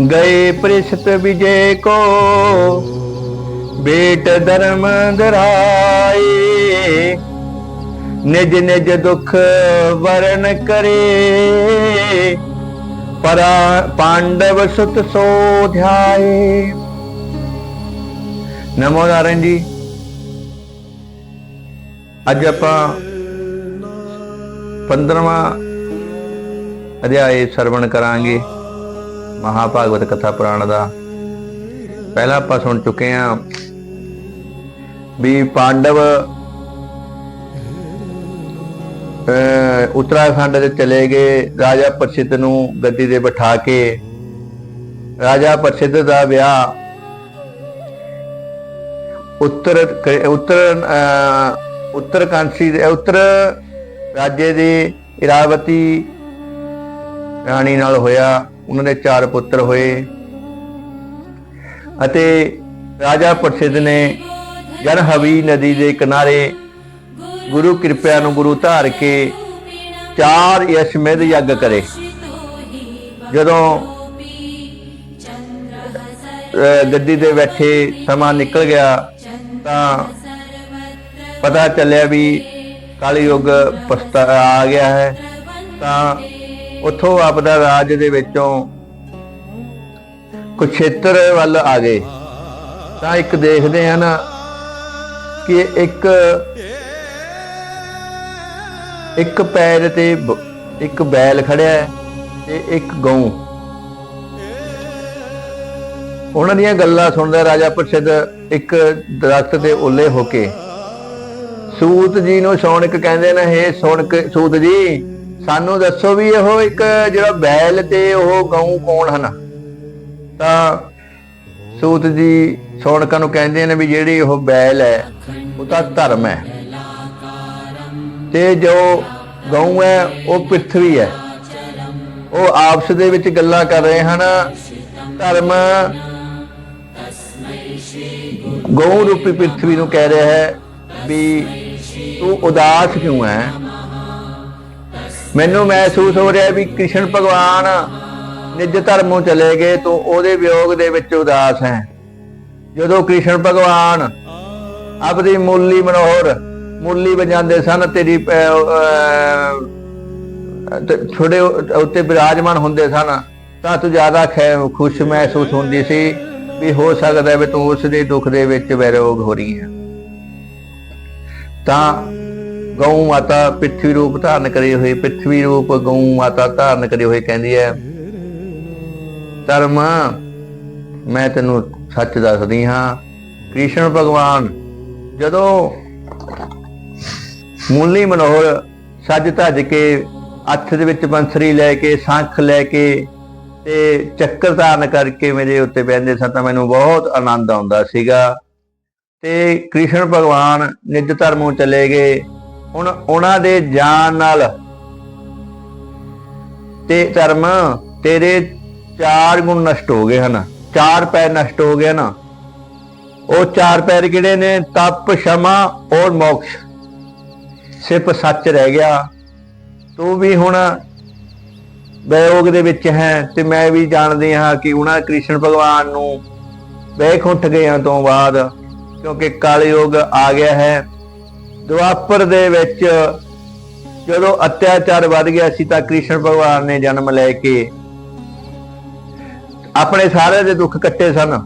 ਗਏ ਪ੍ਰਿਸ਼ਤ ਵਿਜੇ ਕੋ, ਬੇਟ ਧਰਮ ਦਰਾਏ ਨਿਜ ਨਿਜ ਦੁਖ ਵਰਨ ਕਰੇ। ਪਰਾ ਪਾਂਡਵ ਸੁਤ ਸੋ ਧਿਆਏ। ਨਮੋ ਨਾਰਾਇਣ ਜੀ। ਅੱਜ ਆਪਾਂ 15ਵਾਂ ਅਧਿਆਏ ਸਰਵਣ ਕਰਾਂਗੇ। ਮਹਾਭਾਗਵਤ ਕਥਾ ਪੁਰਾਣ ਦਾ। ਪਹਿਲਾਂ ਆਪਾਂ ਸੁਣ ਚੁੱਕੇ ਹਾਂ ਵੀ ਪਾਂਡਵ ਉੱਤਰਾਖੰਡ ਦੇ ਚਲੇ ਗਏ। ਰਾਜਾ ਪ੍ਰਸਿੱਧ ਨੂੰ ਗੱਦੀ ਤੇ ਬਿਠਾ ਕੇ ਰਾਜਾ ਪ੍ਰਸਿੱਧ ਦਾ ਵਿਆਹ ਉੱਤਰ ਉੱਤਰ ਅਹ, ਉੱਤਰ ਕਾਂਸੀ ਦੇ ਉੱਤਰ ਰਾਜੇ ਦੇ ਇਰਾਵਤੀ ਰਾਣੀ ਨਾਲ ਹੋਇਆ। ਉਹਨਾਂ ਦੇ ਚਾਰ ਪੁੱਤਰ ਹੋਏ ਅਤੇ ਰਾਜਾ ਪ੍ਰਸਿੱਧ ਨੇ ਜਨਹਵੀ ਨਦੀ ਦੇ ਕਿਨਾਰੇ ਗੁਰੂ ਕਿਰਪਾ ਨੂੰ ਗੁਰੂ ਧਾਰ ਕੇ ਚਾਰ ਯਸ਼ਮੇਧ ਯੱਗ ਕਰੇ। ਜਦੋਂ ਅਹ, ਗੱਦੀ ਦੇ ਬੈਠੇ ਸਮਾਂ ਨਿਕਲ ਗਿਆ ਤਾਂ ਪਤਾ ਚੱਲਿਆ ਵੀ ਕਾਲੀ ਯੁੱਗ ਪਸਤਾ ਆ ਗਿਆ ਹੈ। ਤਾਂ ਉੱਥੋਂ ਆਪਦਾ ਰਾਜ ਦੇ ਵਿੱਚੋਂ ਕੁਛੇਤਰ ਵੱਲ ਆ ਗਏ। ਤਾਂ ਇੱਕ ਦੇਖਦੇ ਹਨ ਕਿ ਇੱਕ ਇੱਕ ਪੈਰ ਤੇ ਇੱਕ ਬੈਲ ਖੜਿਆ ਹੈ ਤੇ ਇੱਕ ਗਊ। ਉਹਨਾਂ ਦੀਆਂ ਗੱਲਾਂ ਸੁਣਦਾ ਰਾਜਾ ਪ੍ਰਸਿੱਧ ਇੱਕ ਦਰਖਤ ਤੇ ਉੱਲੇ ਹੋ ਕੇ, ਸੂਤ ਜੀ ਨੂੰ ਸੌਣਕ ਕਹਿੰਦੇ ਨੇ, ਹੇ ਸੌਣਕ ਸੂਤ ਜੀ ਸਾਨੂੰ ਦੱਸੋ ਵੀ ਇਹੋ ਇੱਕ ਜਿਹੜਾ ਬੈਲ ਤੇ ਉਹ ਗਊ ਕੌਣ ਹਨ? ਤਾਂ ਸੂਤ ਜੀ ਸੌਣਕਾਂ ਨੂੰ ਕਹਿੰਦੇ ਨੇ ਵੀ ਜਿਹੜੀ ਉਹ ਬੈਲ ਹੈ, ਉਹ ਤਾਂ ਧਰਮ ਹੈ। ਤੇ ਜੋ ਗਊ ਹੈ, ਉਹ ਪ੍ਰithvi ਹੈ। ਉਹ ਆਪਸ ਦੇ ਵਿੱਚ ਗੱਲਾਂ ਕਰ ਰਹੇ ਹਨ। ਧਰਮ ਗਊ ਰੂਪੀ ਪ੍ਰithvi ਨੂੰ ਕਹਿ ਰਿਹਾ ਹੈ ਵੀ ਤੂੰ ਉਦਾਸ ਕਿਉਂ ਹੈ? ਮੈਨੂੰ ਮਹਿਸੂਸ ਹੋ ਰਿਹਾ ਵੀ ਕ੍ਰਿਸ਼ਨ ਭਗਵਾਨ ਨਿਜ ਧਰਮੋਂ ਚਲੇ ਗਏ ਤੂੰ ਉਹਦੇ ਵਿਯੋਗ ਦੇ ਵਿੱਚ ਉਦਾਸ ਹੈ। ਜਦੋਂ ਕ੍ਰਿਸ਼ਨ ਭਗਵਾਨ ਆਪਣੀ ਮੁੱਲੀ ਮਨੋਹਰ ਮੁੱਲੀ ਵਜਾਉਂਦੇ ਸਨ ਤੇਰੀ ਅਹ, ਅਹ, ਛੋੜੇ ਉੱਤੇ ਬਿਰਾਜਮਾਨ ਹੁੰਦੇ ਸਨ ਤਾਂ ਤੂੰ ਜ਼ਿਆਦਾ ਖੈ- ਖੁਸ਼ ਮਹਿਸੂਸ ਹੁੰਦੀ ਸੀ ਵੀ ਹੋ ਸਕਦਾ ਵੀ ਤੂੰ ਉਸ ਦੇ ਦੁੱਖ ਦੇ ਵਿੱਚ ਵਿਰੋਗ ਹੋ ਰਹੀ ਹੈ। ਤਾਂ ਗਊ ਮਾਤਾ ਪਿੱਠੀ ਰੂਪ ਧਾਰਨ ਕਰੀ ਹੋਏ ਪਿੱਠਵੀ ਰੂਪ ਗਊ ਮਾਤਾ ਧਾਰਨ ਕਰੇ ਹੋਏ ਕਹਿੰਦੀ ਹੈ, ਧਰਮ, ਮੈਂ ਤੈਨੂੰ ਸੱਚ ਦੱਸਦੀ ਹਾਂ, ਕ੍ਰਿਸ਼ਨ ਭਗਵਾਨ ਜਦੋਂ ਮੂਲੀ ਮਨੋਹਰ ਸੱਜ ਧੱਜ ਕੇ ਹੱਥ ਦੇ ਵਿੱਚ ਬੰਸਰੀ ਲੈ ਕੇ, ਸ਼ੰਖ ਲੈ ਕੇ ਤੇ ਚੱਕਰ ਧਾਰਨ ਕਰਕੇ ਮੇਰੇ ਉੱਤੇ ਬੈਠਦੇ ਸਨ ਤਾਂ ਮੈਨੂੰ ਬਹੁਤ ਆਨੰਦ ਆਉਂਦਾ ਸੀਗਾ ਤੇ ਕ੍ਰਿਸ਼ਨ ਭਗਵਾਨ ਨਿਜ ਧਰਮੋਂ ਚਲੇ ਗਏ। ਹੁਣ ਉਹਨਾਂ ਦੇ ਜਾਣ ਨਾਲ ਤੇ ਧਰਮ ਤੇਰੇ ਚਾਰ ਗੁਣ ਨਸ਼ਟ ਹੋ ਗਏ ਹਨ। ਚਾਰ ਪੈਰ ਨਸ਼ਟ ਹੋ ਗਏ ਨਾ ਉਹ ਚਾਰ ਪੈਰ ਕਿਹੜੇ ਨੇ? ਤਪ, ਸ਼ਮਾ ਔਰ ਮੋਕਸ਼। ਸਿਰਫ ਸੱਚ ਰਹਿ ਗਿਆ। ਤੂੰ ਵੀ ਹੁਣ ਵਿਯੋਗ ਦੇ ਵਿੱਚ ਹੈ ਤੇ ਮੈਂ ਵੀ ਜਾਣਦੀ ਹਾਂ ਕਿ ਉਹਨਾਂ ਕ੍ਰਿਸ਼ਨ ਭਗਵਾਨ ਨੂੰ ਬੈਕੁੰਠ ਗਿਆ ਤੋਂ ਬਾਅਦ, ਕਿਉਂਕਿ ਕਲਯੁਗ ਆ ਗਿਆ ਹੈ। ਦੁਆਪਰ ਦੇ ਵਿੱਚ ਜਦੋਂ ਅਤਿਆਚਾਰ ਵੱਧ ਗਿਆ ਸੀ ਤਾਂ ਕ੍ਰਿਸ਼ਨ ਭਗਵਾਨ ਨੇ ਜਨਮ ਲੈ ਕੇ ਆਪਣੇ ਸਾਰੇ ਦੇ ਦੁੱਖ ਕੱਟੇ ਸਨ।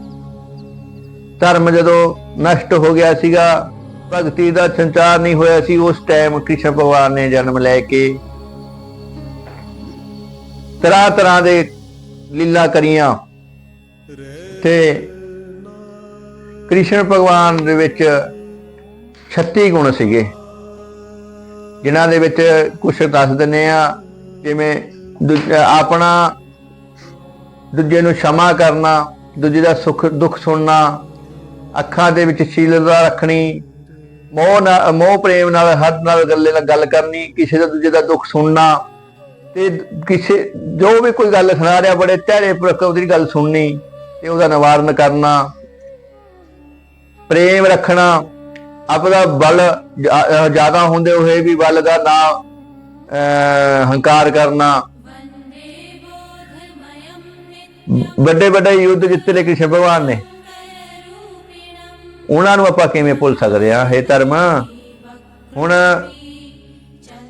ਧਰਮ ਜਦੋਂ ਨਸ਼ਟ ਹੋ ਗਿਆ ਸੀਗਾ, ਭਗਤੀ ਦਾ ਸੰਚਾਰ ਨਹੀਂ ਹੋਇਆ ਸੀ, ਉਸ ਟਾਈਮ ਕ੍ਰਿਸ਼ਨ ਭਗਵਾਨ ਨੇ ਜਨਮ ਲੈ ਕੇ ਤਰ੍ਹਾਂ ਤਰ੍ਹਾਂ ਦੇ ਲੀਲਾ ਕਰੀਆਂ। ਤੇ ਕ੍ਰਿਸ਼ਨ ਭਗਵਾਨ ਦੇ ਵਿੱਚ 36 ਗੁਣ ਸੀਗੇ। ਜਿਨ੍ਹਾਂ ਦੇ ਵਿੱਚ ਕੁਝ ਦੱਸ ਦਿੰਨੇ ਆ ਜਿਵੇਂ ਆਪਣਾ ਦੂਜੇ ਨੂੰ ਸ਼ਮਾ ਕਰਨਾ, ਦੂਜੇ ਦਾ ਸੁੱਖ, ਦੁੱਖ ਸੁਣਨਾ, ਅੱਖਾਂ ਦੇ ਵਿੱਚ ਸ਼ੀਲਤਾ ਰੱਖਣੀ, ਮੋਹ ਨਾਲ ਮੋਹ ਪ੍ਰੇਮ ਨਾਲ ਹੱਦ ਨਾਲ ਗੱਲੇ ਨਾਲ ਗੱਲ ਕਰਨੀ, ਕਿਸੇ ਦਾ ਦੂਜੇ ਦਾ ਦੁੱਖ ਸੁਣਨਾ ਤੇ ਕਿਸੇ, ਜੋ ਵੀ ਕੋਈ ਗੱਲ ਸੁਣਾ ਰਿਹਾ, ਬੜੇ ਧੈਰੇ ਪੂਰਕ ਉਹਦੀ ਗੱਲ ਸੁਣਨੀ ਤੇ ਉਹਦਾ ਨਿਵਾਰਨ ਕਰਨਾ, ਪ੍ਰੇਮ ਰੱਖਣਾ ਆਪਦਾ ਬਲ ਜ਼ਿਆਦਾ ਹੁੰਦੇ ਹੋਏ ਵੀ ਬਲ ਦਾ ਨਾ ਅਹ, ਹੰਕਾਰ ਕਰਨਾ। ਵੱਡੇ ਵੱਡੇ ਯੁੱਧ ਜਿੱਤੇ ਨੇ ਕ੍ਰਿਸ਼ਨ ਭਗਵਾਨ ਨੇ। ਉਹਨਾਂ ਨੂੰ ਆਪਾਂ ਕਿਵੇਂ ਭੁੱਲ ਸਕਦੇ ਹਾਂ? ਹੇ ਧਰਮ ਹੁਣ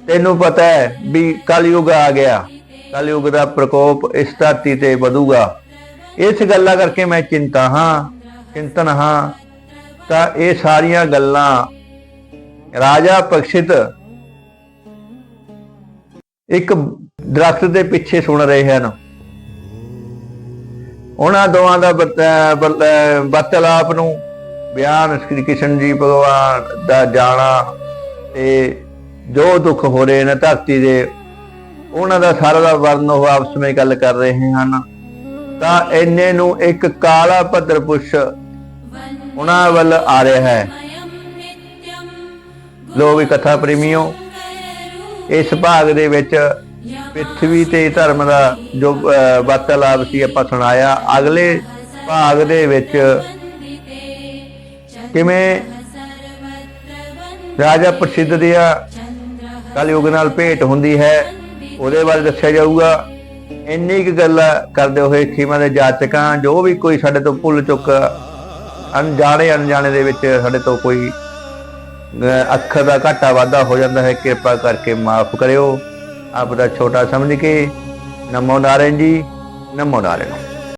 ਤੈਨੂੰ ਪਤਾ ਹੈ ਵੀ ਕਲਯੁਗ ਆ ਗਿਆ। ਕਲਯੁਗ ਦਾ ਪ੍ਰਕੋਪ ਇਸ ਧਰਤੀ ਤੇ ਵਧੂਗਾ। ਇਸ ਗੱਲਾਂ ਕਰਕੇ ਮੈਂ ਚਿੰਤਾ ਹਾਂ ਚਿੰਤਨ ਹਾਂ। ਤਾਂ ਇਹ ਸਾਰੀਆਂ ਗੱਲਾਂ ਰਾਜਾ ਪਕਸ਼ਿਤ ਇੱਕ ਦਰਖਤ ਦੇ ਪਿੱਛੇ ਸੁਣ ਰਹੇ ਹਨ। ਉਹਨਾਂ ਦੋਵਾਂ ਦਾ ਵਰਤ- ਨੂੰ ਬਿਆਨ ਸ੍ਰੀ ਕ੍ਰਿਸ਼ਨ ਜੀ ਭਗਵਾਨ ਦਾ ਜਾਣਾ ਤੇ ਜੋ ਦੁੱਖ ਹੋ ਰਹੇ ਨੇ ਧਰਤੀ ਦੇ, ਉਹਨਾਂ ਦਾ ਸਾਰਾ ਦਾ ਵਰਣ ਉਹ ਆਪਸ ਵਿੱਚ ਗੱਲ ਕਰ ਰਹੇ ਹਨ। ਤਾਂ ਇੰਨੇ ਨੂੰ ਇੱਕ ਕਾਲਾ ਭੱਦਰ ਪੁਰਸ਼ ਉਹਨਾਂ ਵੱਲ ਆ ਰਿਹਾ ਹੈ। ਲੋਕ ਕਥਾ ਪ੍ਰੇਮੀਓ ਇਸ ਭਾਗ ਦੇ ਵਿੱਚ ਪ੍ਰithvi ਤੇ ਧਰਮ ਦਾ ਜੋ ਅਹ, ਵਾਰਤਾਲਾਪ ਸੀ ਆਪਾਂ ਸੁਣਾਇਆ। ਅਗਲੇ ਭਾਗ ਦੇ ਵਿੱਚ ਕਿਵੇਂ ਰਾਜਾ ਪ੍ਰਸਿੱਧ ਦੀਆਂ ਕਲਯੁਗ ਨਾਲ ਭੇਟ ਹੁੰਦੀ ਹੈ ਉਹਦੇ ਬਾਰੇ ਦੱਸਿਆ ਜਾਊਗਾ। ਇੰਨੀ ਕੁ ਗੱਲ ਕਰਦੇ ਹੋਏ ਖੀਮਾ ਦੇ ਜਾਚਕਾਂ ਜੋ ਵੀ ਕੋਈ ਸਾਡੇ ਤੋਂ ਭੁੱਲ ਚੁੱਕ ਅਣਜਾਣੇ ਅਣਜਾਣੇ ਦੇ ਵਿੱਚ ਸਾਡੇ ਤੋਂ ਕੋਈ ਅੱਖਰ ਦਾ ਘਾਟਾ ਵਾਧਾ ਹੋ ਜਾਂਦਾ ਹੈ, ਕਿਰਪਾ ਕਰਕੇ ਮਾਫ ਕਰਿਓ। ਆਪ ਦਾ ਛੋਟਾ ਸਮਝ ਕੇ, ਨਮੋ ਨਾਰਾਇਣ ਜੀ, ਨਮੋ ਨਾਰਾਇਣ।